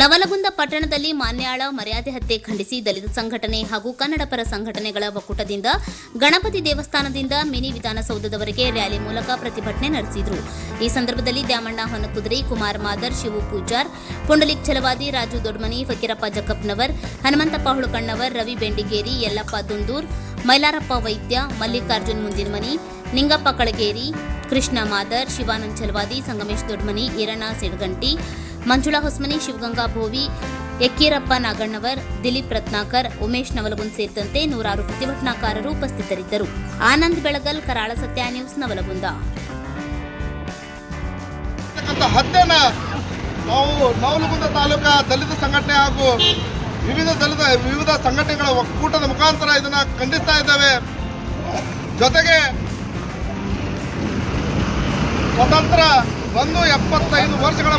ನವಲಗುಂದ ಪಟ್ಟಣದಲ್ಲಿ ಮಾನ್ಯಾಳ ಮರ್ಯಾದೆ ಹತ್ಯೆ ಖಂಡಿಸಿ ದಲಿತ ಸಂಘಟನೆ ಹಾಗೂ ಕನ್ನಡ ಪರ ಸಂಘಟನೆಗಳ ಒಕ್ಕೂಟದಿಂದ ಗಣಪತಿ ದೇವಸ್ಥಾನದಿಂದ ಮಿನಿ ವಿಧಾನಸೌಧದವರೆಗೆ ರ್ಯಾಲಿ ಮೂಲಕ ಪ್ರತಿಭಟನೆ ನಡೆಸಿದರು. ಈ ಸಂದರ್ಭದಲ್ಲಿ ದ್ಯಾಮಣ್ಣ ಹೊನಕುದ್ರಿ ಕುಮಾರ್ ಮಾದರ್, ಶಿವು ಪೂಜಾರ್, ಪುಂಡಲಿಕ್ ಛಲವಾದಿ, ರಾಜು ದೊಡ್ಮನಿ, ಫಕೀರಪ್ಪ ಜಕ್ಕಪ್ಪನವರ್ ಹನುಮಂತಪ್ಪ ಹುಳುಕಣ್ಣವರ್ ರವಿ ಬೆಂಡಿಗೇರಿ, ಯಲ್ಲಪ್ಪ ದುಂದೂರ್, ಮೈಲಾರಪ್ಪ ವೈದ್ಯ, ಮಲ್ಲಿಕಾರ್ಜುನ್ ಮುಂದಿನಮನಿ, ನಿಂಗಪ್ಪ ಕಳಗೇರಿ, ಕೃಷ್ಣ ಮಾದರ್, ಶಿವಾನಂದ್ ಛಲವಾದಿ, ಸಂಗಮೇಶ್ ದೊಡ್ಮನಿ, ಈರಣ್ಣ ಸಿಡ್ಗಂಟಿ ಮಂಜುಳಾ ಹೊಸ್ಮನಿ, ಶಿವಗಂಗಾ ಭೋವಿ, ಯಕ್ಕೀರಪ್ಪ ನಾಗಣ್ಣವರ್, ದಿಲೀಪ್ ರತ್ನಾಕರ್, ಉಮೇಶ್ ನವಲಗುಂದ್ ಸೇರಿದಂತೆ ನೂರಾರು ಪ್ರತಿಭಟನಾಕಾರರು ಉಪಸ್ಥಿತರಿದ್ದರು. ಆನಂದ್ ಬೆಳಗಲ್, ಕರಾಳ ಸತ್ಯ ನ್ಯೂಸ್, ನವಲಗುಂದ. ನಾವು ನವಲಗುಂದ ತಾಲೂಕಾ ದಲಿತ ಸಂಘಟನೆ ಹಾಗೂ ವಿವಿಧ ದಲಿತ, ವಿವಿಧ ಸಂಘಟನೆಗಳ ಒಕ್ಕೂಟದ ಮುಖಾಂತರ ಇದನ್ನ ಖಂಡಿಸ್ತಾ ಇದ್ದೇವೆ. ಜೊತೆಗೆ ಸ್ವತಂತ್ರ ಒಂದು ಎಪ್ಪತ್ತೈದು ವರ್ಷಗಳ